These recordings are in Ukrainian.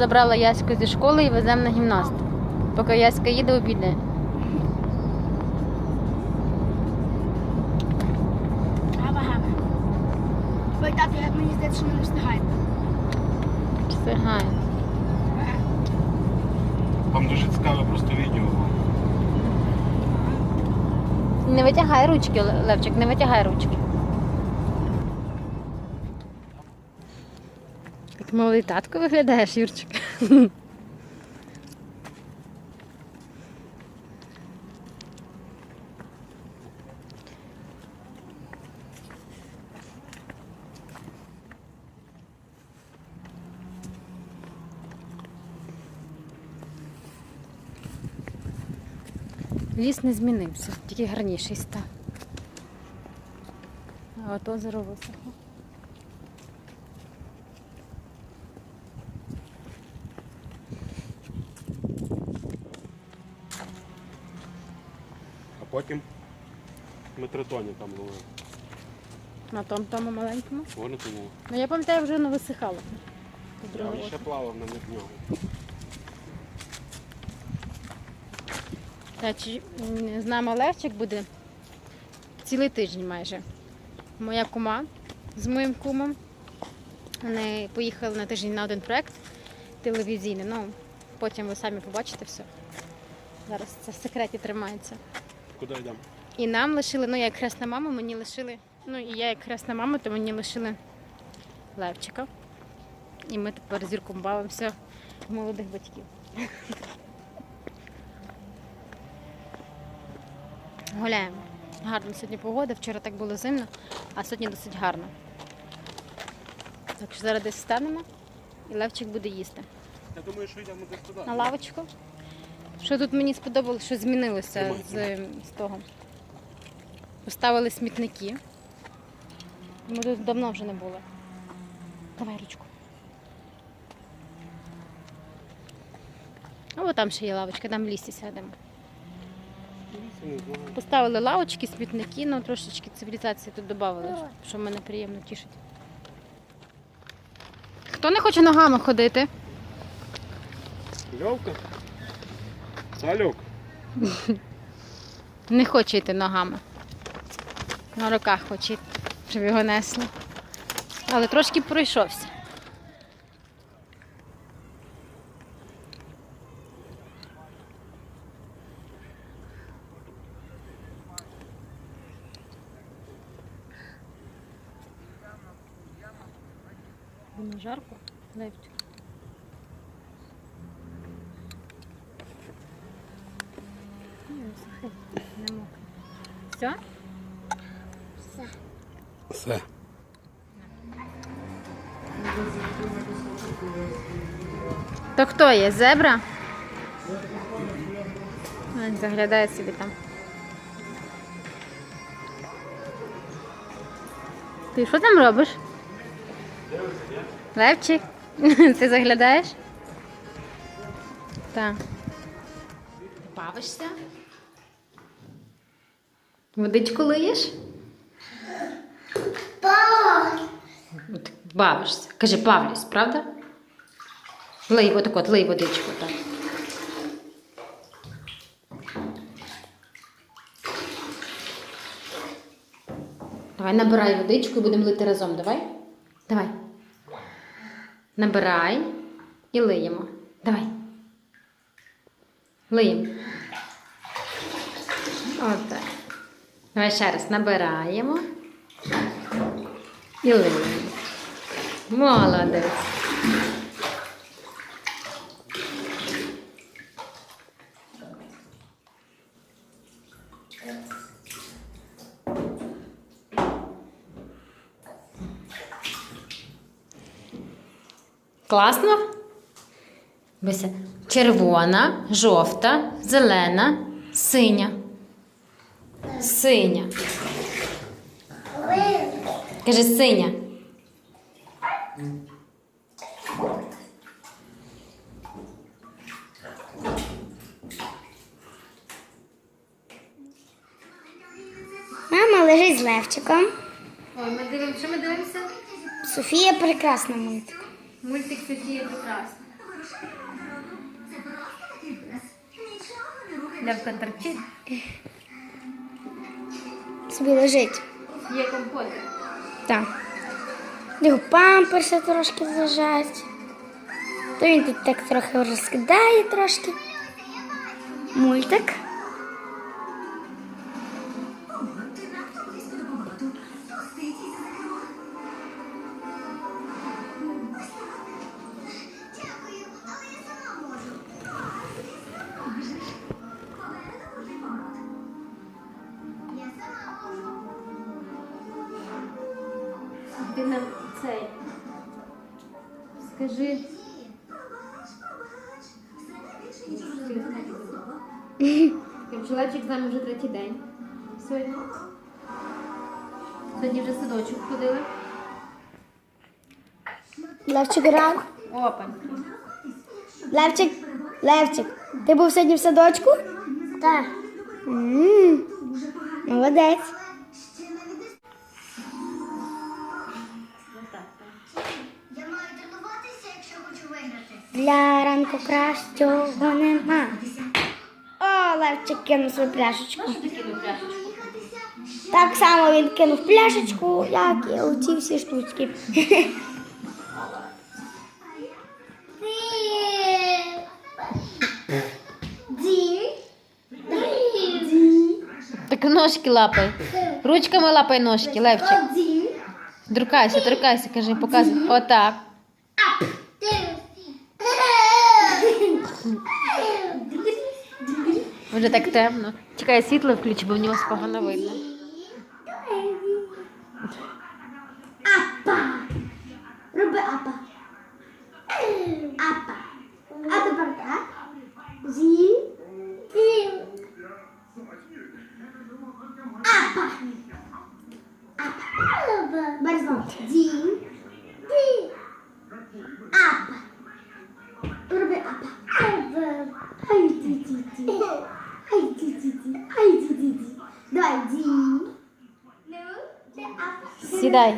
забрала Яську зі школи і веземо на гімнаст. Поки Яська їде, обідає. Ой, тато, я- мені здається, що ми не встигаємо. Встигає. Там дуже цікаве просто відео. Не витягай ручки, Левчик, не витягай ручки. Як молодий татко виглядаєш, Юрчик. Ліс не змінився, тільки гарніший став. А от озеро висохло. А потім ми там були. На тому тому маленькому. Вони тому. Ну я пам'ятаю, вже воно висихало. Я ще плавав на них нього. Та чи з нами Левчик буде цілий тиждень майже. Моя кума з моїм кумом. Вони поїхали на тиждень на один проект телевізійний. Ну, потім ви самі побачите все. Зараз це в секреті тримається. Куди йдемо? І нам лишили, ну я як хресна мама, мені лишили, ну і я як хресна мама, то мені лишили Левчика. І ми тепер зірком бавимося в молодих батьків. Гуляємо. Гарна сьогодні погода, вчора так було зимно, а сьогодні досить гарно. Так що зараз десь встанемо і Левчик буде їсти. Я думаю, що йдемо десь туди. На лавочку. Що тут мені сподобалося, що змінилося з, з того. Поставили смітники. Ми тут давно вже не були. Давай ручку. А там ще є лавочка, там в лісі сядемо. Поставили лавочки, смітники, ну трошечки цивілізації тут додали, що мене приємно тішить. Хто не хоче ногами ходити? Льовка? Салюк. Не хоче йти ногами. На руках хоче, щоб його несли. Але трошки пройшовся. Жарко, Левчик. Ні, не сухий, не мокрий. Все? Все. То хто є? Зебра? Заглядає собі там. Ти що там робиш? Левчик? Ти заглядаєш? Так. Бавишся? Водичку лиєш? От, Бавишся. Кажи, бавлюсь, правда? Лий отак от, лий водичку, так. Давай набирай водичку і будемо лити разом, давай? Давай. Набирай і лиємо. Давай. Лиємо. Отак. Давай ще раз набираємо і лиємо. Молодець. Класно? Червона, жовта, зелена, синя. Синя. Кажи синя. Мама лежить з Левчиком. Ой, ми дивимося, що ми дивимося? Софія прекрасна мультик. Мультик Софія прекрасна. Левка торчить. Собі лежить. Є компот. Так. Його памперси трошки лежать. То він тут так трохи розкидає трошки. Мультик. Скажи. Чоловічик з нами вже третій день. Сьогодні. Сьогодні вже садочок ходили. Левчик ранок. Опа. Левчик, Левчик, ти був сьогодні в садочку? Так. молодець. Для ранку кращого нема. О, Левчик кинув свою пляшечку. Так само він кинув пляшечку, як і оці всі штучки. Так ножки лапай. Ручками лапай ножки, Левчик. Друкайся, друкайся, кажи, показуй. Отак. Вже так темно. Чекай, світло включи, бо в нього погано видно. বিদায়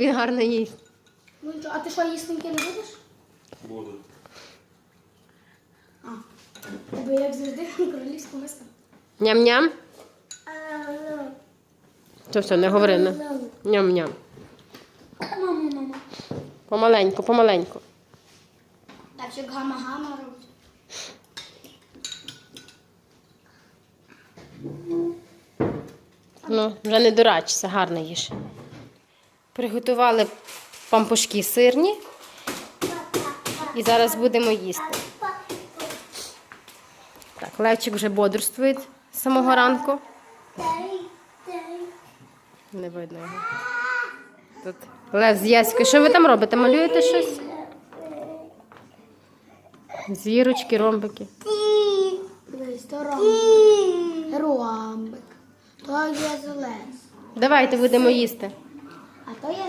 він гарно їсть. Ну а ти що, їстеньки не будеш? Буду. Тебе як завжди королівська миска. Ням-ням. Все, все, не говори. Не. Ням-ням. Мама, мама. Помаленьку, помаленьку. Так, що гама-гама робить. Ну, вже не дурачся, гарно їж. Приготували пампушки сирні. І зараз будемо їсти. Так, Левчик вже бодрствує з самого ранку. Не видно його. Тут Лев з Яською. Що ви там робите? Малюєте щось? Зірочки, ромбики. То ромбик. Ромбик. То є зелений. Давайте будемо їсти. То є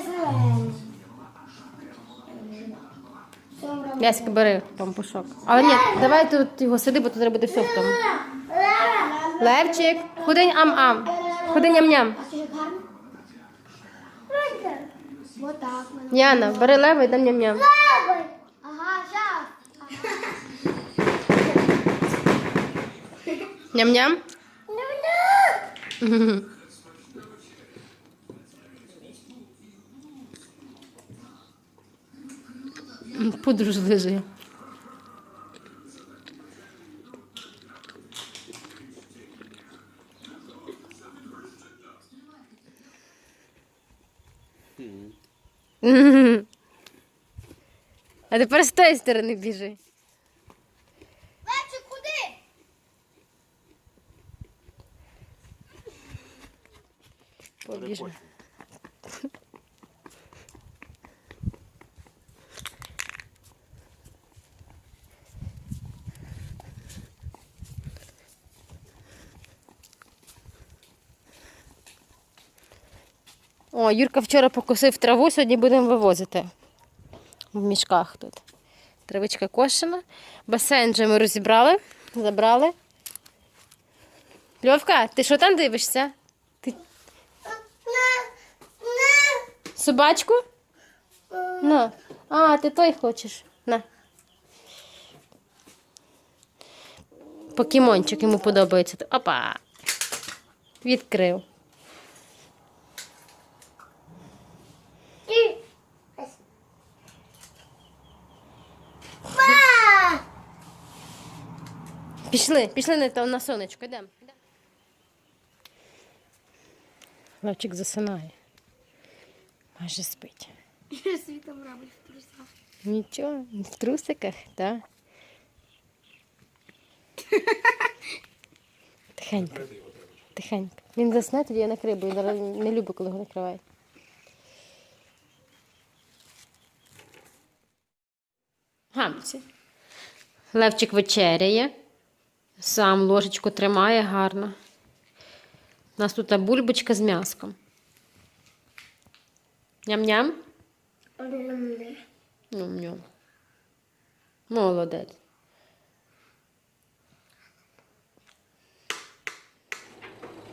ромбик. Яська, бери пампушок. Але ні, давай тут його сиди, бо тут треба буде все в тому. Левчик, ходи ам-ам. Ходи ням-ням. Яна, бери лева і дам ням-ням. Ага, щас. Ням-ням. Подруж Подорож лежить. А тепер з тої сторони біжи. Лечик, куди? Побіжи. О, Юрка вчора покосив траву, сьогодні будемо вивозити в мішках тут. Травичка кошена. Басейн вже ми розібрали, забрали. Льовка, ти що там дивишся? Ти Собачку? На. А, ти той хочеш. На. Покемончик йому подобається. Опа. Відкрив. Пішли, пішли на, то- на сонечко, йдемо. Левчик засинає. Майже спить. Світом робить в трусах. Нічого, в трусиках, так. Тихенько. Тихенько. Він засне, тоді я накрию, бо він не любить, коли його накривають. Гамці. Левчик вечеряє. Сам ложечку тримає гарно. У нас тут бульбочка з м'яском. Ням-ням. Ням-ням. Молодець.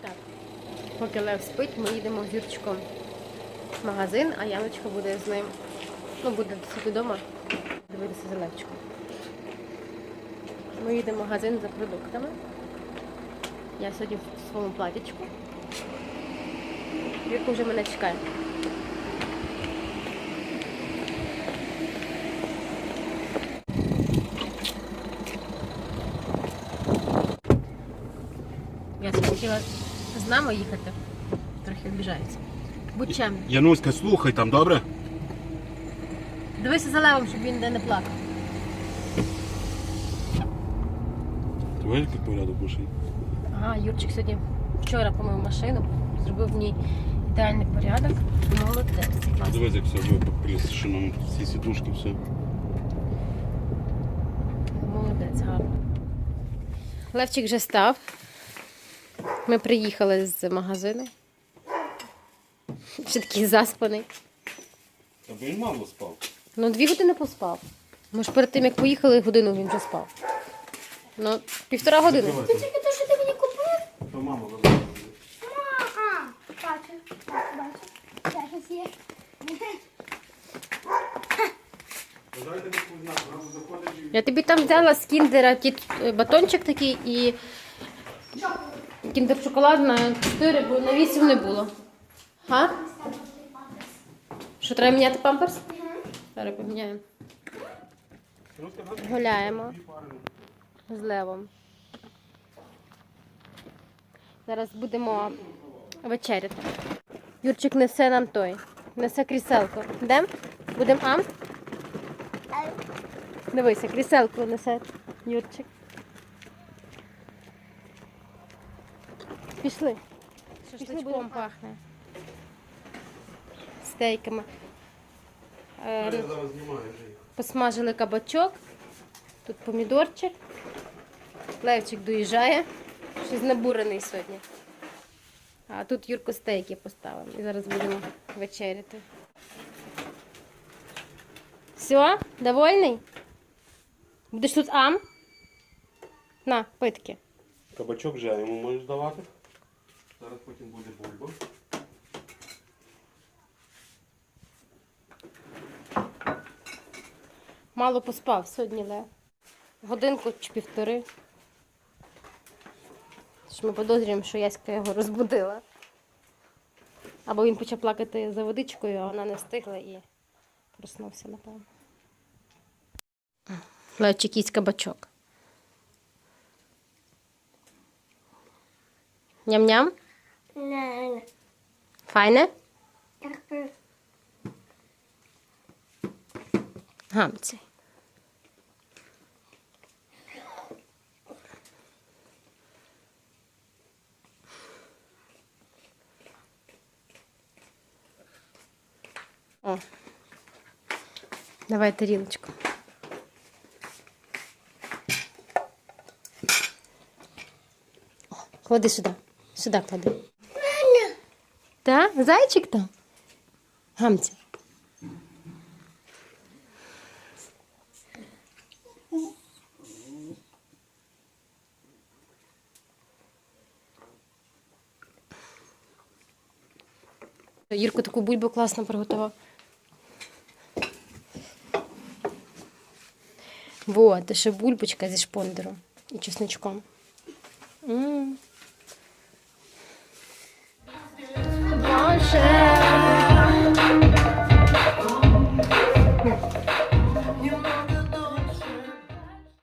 Так. Поки Лев спить, ми їдемо з в магазин, а Яночка буде з ним. Ну, буде сидіти вдома, дивитися за Левчиком. В магазин за продуктами. Я сьогодні в своєму платічку. Юрка вже мене чекає. Я хотіла з нами їхати. Трохи обіжається. Будь чемний. Януська, слухай там, добре? Дивися за левом, щоб він де не плакав. Ти бачиш, порядок в машині? Ага, Юрчик сьогодні вчора помив машину, зробив в ній ідеальний порядок. Молодець. клас. Дивись, як все присушено, всі сідушки, все. Молодець, гарно. Левчик вже став. Ми приїхали з магазину. Ще такий заспаний. Та він мало спав. Ну, дві години поспав. Ми ж перед тим, як поїхали, годину він вже спав. Ну, півтора години. Це тільки те, що ти мені купив? То мама забрала. А, бачу, бачу, бачу. Я щось є. Я тобі там взяла з кіндера батончик такий і кіндер шоколад на 4, бо на 8 не було. Га? Що треба міняти памперс? Зараз поміняємо. Гуляємо. З левом. Зараз будемо вечеряти. Юрчик несе нам той. Несе кріселку. Йдем? Будемо ам? Дивися, кріселку несе Юрчик. Пішли. Шашличком пахне. Стейками. Е, Я зараз знімаю вже їх. Посмажили кабачок. Тут помідорчик. Левчик доїжджає. Щось набурений сьогодні. А тут Юрко стейки поставимо. І зараз будемо вечеряти. Все, довольний? Будеш тут ам? На, питки. Кабачок вже йому можеш давати. Зараз потім буде бульба. Мало поспав сьогодні, Лев. Годинку чи півтори. Тож ми підозрюємо, що яська його розбудила. Або він почав плакати за водичкою, а вона не встигла і проснувся, напевно. Левчик їсть кабачок. Ням-ням? Файне? Гамці. Давай тарілочку. О, Клади сюди. Сюди клади. Так? Зайчик там? Гамця. Юрко таку бульбу класно приготував. Вот, та ще бульбочка зі шпондером і чесночком. М -м.